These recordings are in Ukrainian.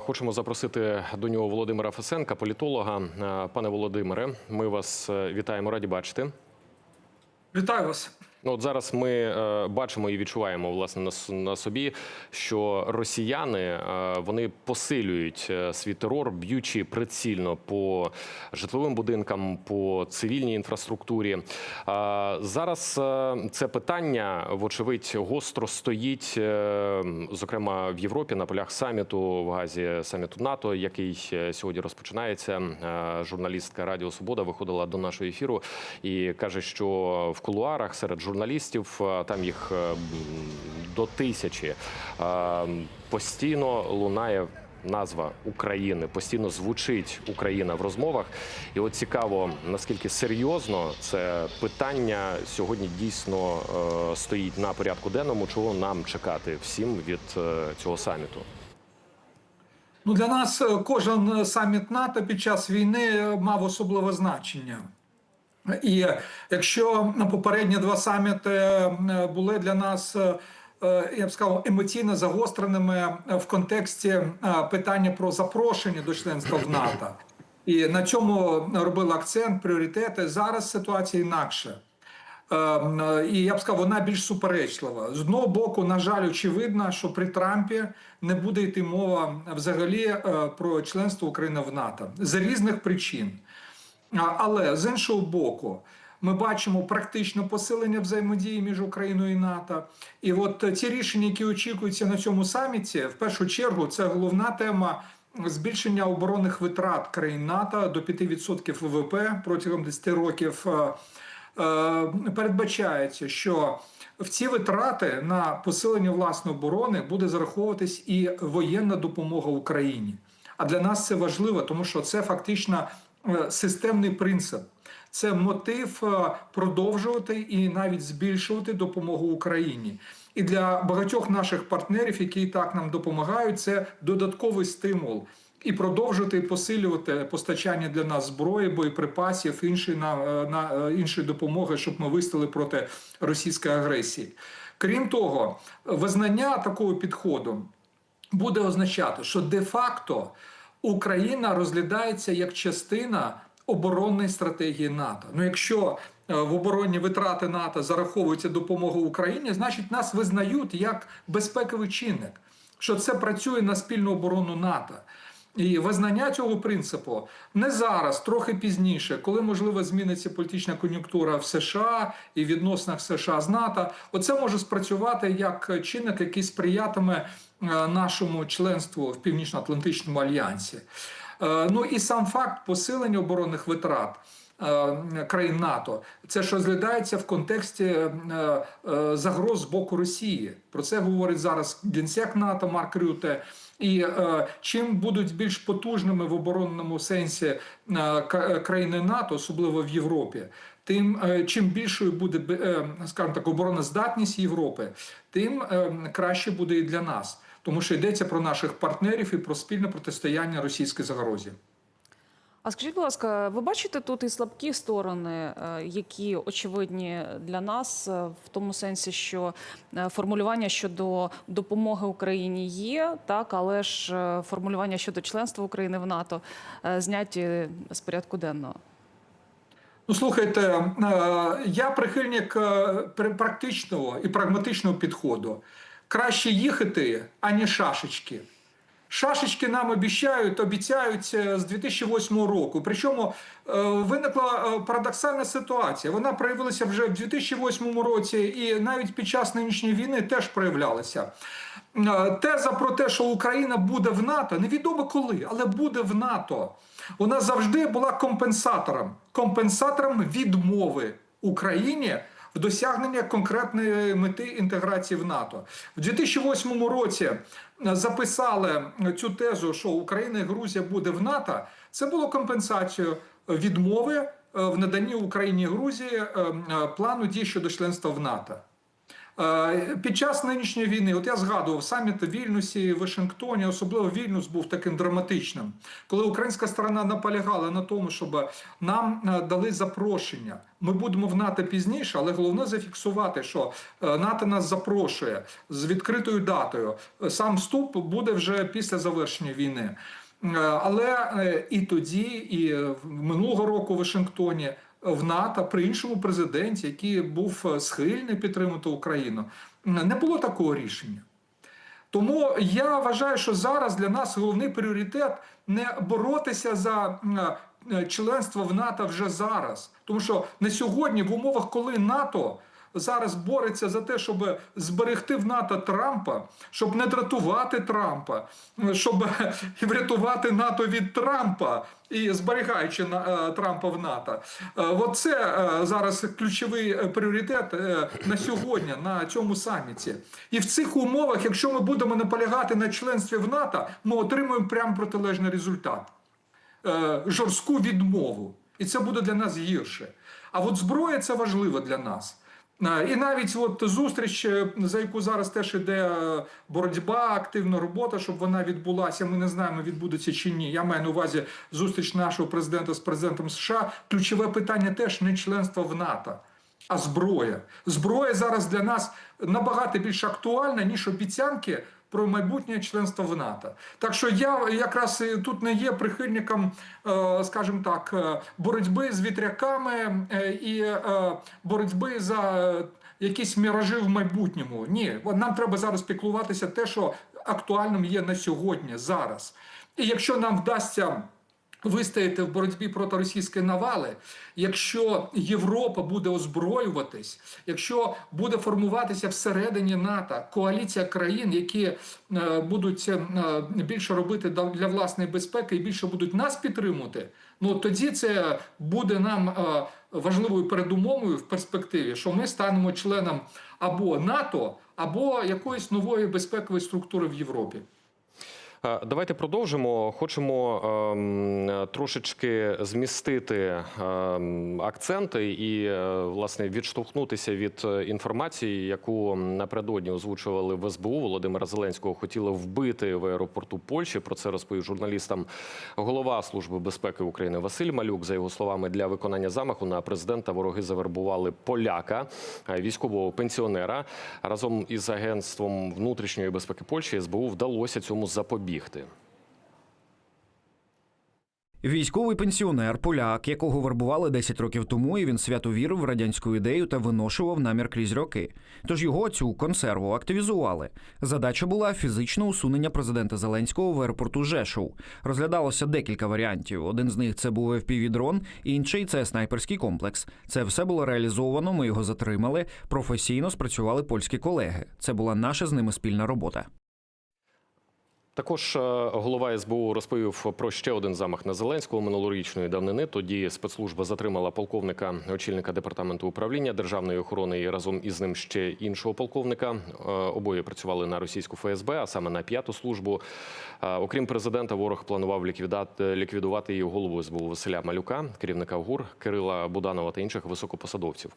хочемо запросити до нього Володимира Фесенка, політолога. Е, Пане Володимире, ми вас е, вітаємо, раді бачити. Вітаю вас. Ну, от зараз ми е, бачимо і відчуваємо власне на, на собі, що росіяни е, вони посилюють е, свій терор, б'ючи прицільно по житловим будинкам, по цивільній інфраструктурі. Е, зараз е, це питання, вочевидь, гостро стоїть, е, зокрема в Європі на полях саміту в Газі саміту НАТО, який е, сьогодні розпочинається. Е, Журналістка Радіо Свобода виходила до нашого ефіру і каже, що в кулуарах серед журналістів е, там їх е, до тисячі е, постійно лунає. Назва України постійно звучить Україна в розмовах, і от цікаво наскільки серйозно це питання сьогодні дійсно стоїть на порядку денному. Чого нам чекати всім від цього саміту? Ну для нас кожен саміт НАТО під час війни мав особливе значення. І якщо на попередні два саміти е, були для нас, е, е, я б сказав, емоційно загостреними в контексті питання про запрошення до членства в НАТО, і на цьому робили акцент, пріоритети. Зараз ситуація інакша. І я б сказав, вона більш суперечлива. З одного боку, на жаль, очевидно, що при Трампі не буде йти мова взагалі про членство України в НАТО з різних причин. Але з іншого боку, ми бачимо практичне посилення взаємодії між Україною і НАТО. І от ці рішення, які очікуються на цьому саміті, в першу чергу, це головна тема. Збільшення оборонних витрат країн НАТО до 5% ВВП протягом 10 років Е, е, передбачається, що в ці витрати на посилення власної оборони буде зараховуватись і воєнна допомога Україні. А для нас це важливо, тому що це фактично е, системний принцип. Це мотив е, продовжувати і навіть збільшувати допомогу Україні. І для багатьох наших партнерів, які так нам допомагають, це додатковий стимул і продовжувати і посилювати постачання для нас зброї, боєприпасів, іншої на, на е, іншої допомоги, щоб ми вистояли проти російської агресії. Крім того, визнання такого підходу буде означати, що де-факто Україна розглядається як частина оборонної стратегії НАТО. Ну, якщо е, в оборонні витрати НАТО зараховується допомога Україні, значить нас визнають як безпековий чинник, що це працює на спільну оборону НАТО. І визнання цього принципу не зараз, трохи пізніше, коли можливо зміниться політична кон'юнктура в США і відносинах США з НАТО, оце може спрацювати як чинник, який сприятиме нашому членству в Північно-Атлантичному альянсі. Е, Ну і сам факт посилення оборонних витрат. е, Країн НАТО це ж розглядається в контексті е, е, загроз з боку Росії. Про це говорить зараз генсек НАТО Марк Рюте. І е, чим будуть більш потужними в оборонному сенсі е, е, країни НАТО, особливо в Європі, тим е, чим більшою буде е, скажімо так, обороноздатність Європи, тим е, краще буде і для нас, тому що йдеться про наших партнерів і про спільне протистояння російській загрозі. А скажіть, будь ласка, ви бачите тут і слабкі сторони, які очевидні для нас, в тому сенсі, що формулювання щодо допомоги Україні є, так, але ж формулювання щодо членства України в НАТО зняті з порядку денного. Ну, слухайте, е, я прихильник е, практичного і прагматичного підходу. Краще їхати, аніж шашечки. Шашечки нам обіцяють, обіцяють з 2008 року. Причому е, виникла парадоксальна ситуація. Вона проявилася вже в 2008 році, і навіть під час нинішньої війни теж проявлялася. Теза про те, що Україна буде в НАТО, невідомо коли, але буде в НАТО. Вона завжди була компенсатором, компенсатором відмови Україні в досягнення конкретної мети інтеграції в НАТО. В 2008 році е, записали цю тезу, що Україна і Грузія буде в НАТО. Це було компенсацією відмови е, в наданні Україні і Грузії е, плану дій щодо членства в НАТО. Під час нинішньої війни, от я згадував саміт Вільнюсі, Вашингтоні, особливо Вільнюс був таким драматичним, коли українська сторона наполягала на тому, щоб нам е, дали запрошення. Ми будемо в НАТО пізніше, але головне зафіксувати, що е, НАТО нас запрошує з відкритою датою. Сам вступ буде вже після завершення війни. Е, Але і тоді, і минулого року в Вашингтоні в НАТО при іншому президенті, який був е, схильний підтримати Україну, не було такого рішення. Тому я вважаю, що зараз для нас головний пріоритет не боротися за е, членство в НАТО вже зараз. Тому що на сьогодні, в умовах, коли НАТО зараз бореться за те, щоб зберегти в НАТО Трампа, щоб не дратувати Трампа, щоб врятувати НАТО від Трампа і зберігаючи е, Трампа в НАТО. Е, От це е, зараз ключовий пріоритет на сьогодні на цьому саміті. І в цих умовах, якщо ми будемо наполягати на членстві в НАТО, ми отримуємо прямо протилежний результат жорстку відмову. І це буде для нас гірше. А от зброя це важливо для нас. Е, І навіть от зустріч, е, за яку зараз теж іде е, боротьба, активна робота, щоб вона відбулася. Ми не знаємо, відбудеться чи ні. Я маю на увазі зустріч нашого президента з президентом США. Ключове питання теж не членство в НАТО, а зброя. Зброя зараз для нас набагато більш актуальна, ніж обіцянки про майбутнє членство в НАТО. Так що я якраз тут не є прихильником, е, скажімо так, е, боротьби з вітряками е, і боротьби за якісь міражі в майбутньому. Ні, нам треба зараз піклуватися те, що актуальним є на сьогодні, зараз. І якщо нам вдасться вистояти в боротьбі проти російської навали, якщо Європа буде озброюватись, якщо буде формуватися всередині НАТО коаліція країн, які е, будуть е, більше робити для власної безпеки і більше будуть нас підтримувати, ну тоді це буде нам е, важливою передумовою в перспективі, що ми станемо членом або НАТО, або якоїсь нової безпекової структури в Європі. Е, Давайте продовжимо. Хочемо ем, трошечки змістити ем, акценти і е, власне відштовхнутися від е, інформації, яку напередодні озвучували в СБУ Володимира Зеленського. Хотіли вбити в аеропорту Польщі. Про це розповів журналістам голова служби безпеки України Василь Малюк. За його словами, для виконання замаху на президента вороги завербували поляка, е, військового пенсіонера. Разом із агентством внутрішньої безпеки Польщі СБУ вдалося цьому запобігти. Військовий пенсіонер, поляк, якого вербували 10 років тому, і він свято вірив в радянську ідею та виношував намір крізь роки. Тож його цю консерву активізували. Задача була фізичне усунення президента Зеленського в аеропорту Жешов. Розглядалося декілька варіантів. Один з них це був FPV-дрон, інший це снайперський комплекс. Це все було реалізовано. Ми його затримали. Професійно спрацювали польські колеги. Це була наша з ними спільна робота. Також е, голова СБУ розповів про ще один замах на Зеленського минулорічної давнини. Тоді спецслужба затримала полковника, очільника департаменту управління державної охорони і разом із ним ще іншого полковника. Е, Обоє працювали на російську ФСБ, а саме на п'яту службу. Е, Окрім президента, ворог планував ліквідувати і голову СБУ Василя Малюка, керівника ГУР Кирила Буданова та інших високопосадовців.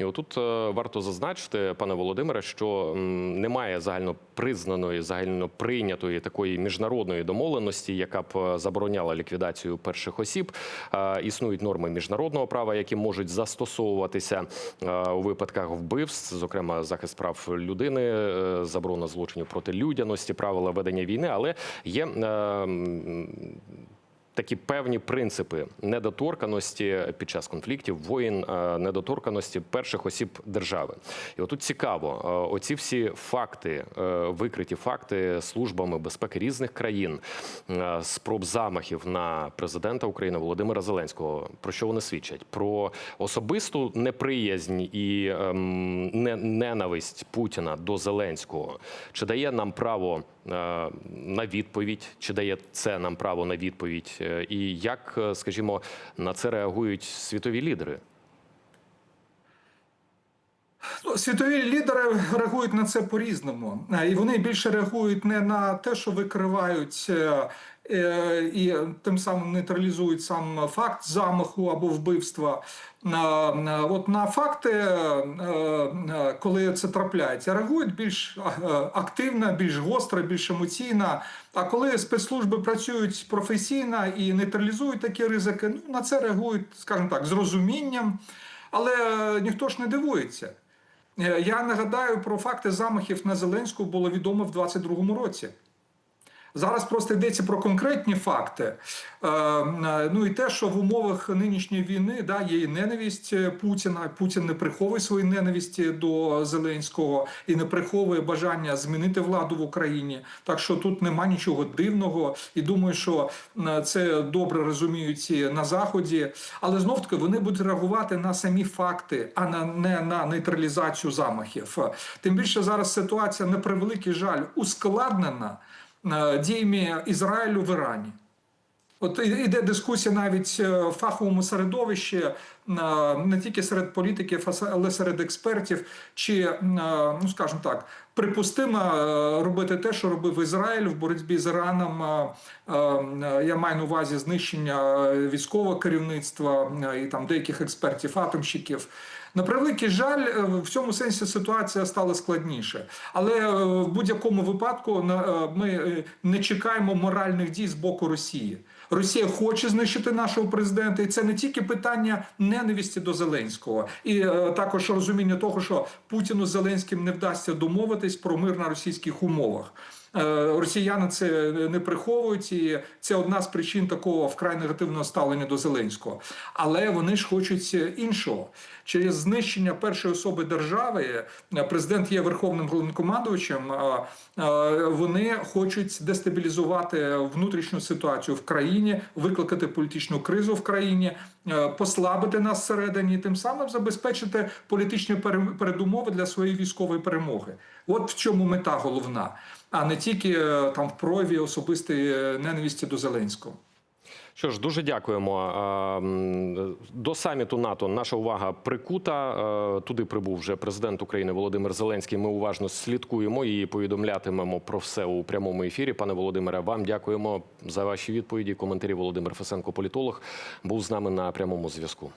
І отут варто зазначити, пане Володимире, що немає загальнопризнаної, загальноприйнятої такої міжнародної домовленості, яка б е, забороняла ліквідацію перших осіб. Е, Існують норми міжнародного права, які можуть застосовуватися е, у випадках вбивств, зокрема захист прав людини, заборона злочинів проти людяності, правила ведення війни, але є. Такі певні принципи недоторканості під час конфліктів, воїн, е, недоторканості перших осіб держави. І отут цікаво, е, оці всі факти, е, викриті факти службами безпеки різних країн, спроб замахів на президента України Володимира Зеленського. Про що вони свідчать? Про особисту неприязнь і ем, не- ненависть Путіна до Зеленського. Чи дає нам право на відповідь, чи дає це нам право на відповідь? Е, І як, е, скажімо, на це реагують світові лідери? Ну, Світові лідери реагують на це по-різному, Е, і вони більше реагують не на те, що викривають е, е, і тим самим нейтралізують сам факт замаху або вбивства. На, на- от на факти, е, е, коли це трапляється, реагують більш е, активно, більш гостро, більш емоційно. А коли спецслужби працюють професійно і нейтралізують такі ризики, ну на це реагують, скажімо так, з розумінням, але е, ніхто ж не дивується. Е, Я нагадаю про факти замахів на Зеленського було відомо в 22-му році. Зараз просто йдеться про конкретні факти. Е, е, Ну і те, що в умовах нинішньої війни да, є і ненависть е, Путіна. Путін не приховує свої ненависті до Зеленського і не приховує бажання змінити владу в Україні. Так що тут нема нічого дивного. І думаю, що це добре розуміють і на заході. Але знов таки вони будуть реагувати на самі факти, а не на нейтралізацію замахів. Тим більше зараз ситуація на превеликий жаль ускладнена діями Ізраїлю в Ірані. От іде дискусія навіть е, в фаховому середовищі, е, не тільки серед політиків, але серед експертів, чи, е, ну скажімо так, припустимо е, робити те, що робив Ізраїль в боротьбі з Іраном. е, е, Я маю на увазі знищення е, військового керівництва е, і там деяких експертів, атомщиків. На превеликий жаль, е, в цьому сенсі ситуація стала складніше. Але е, в будь-якому випадку е, ми не чекаємо моральних дій з боку Росії. Росія хоче знищити нашого президента, і це не тільки питання ненависті до Зеленського, і також розуміння того, що Путіну з Зеленським не вдасться домовитись про мир на російських умовах. Е, Росіяни це не приховують, і це одна з причин такого вкрай негативного ставлення до Зеленського. Але вони ж хочуть іншого. Через знищення першої особи держави е, президент є верховним головнокомандувачем. е, Вони хочуть дестабілізувати внутрішню ситуацію в країні, викликати політичну кризу в країні, послабити нас всередині, тим самим забезпечити політичні пере- передумови для своєї військової перемоги. От в чому мета головна, а не тільки е, там в прояві особистої е, ненависті до Зеленського. Що ж, дуже дякуємо. До саміту НАТО наша увага прикута. Туди прибув вже президент України Володимир Зеленський. Ми уважно слідкуємо і повідомлятимемо про все у прямому ефірі. Пане Володимире, вам дякуємо за ваші відповіді. Коментарі Володимир Фесенко, політолог, був з нами на прямому зв'язку.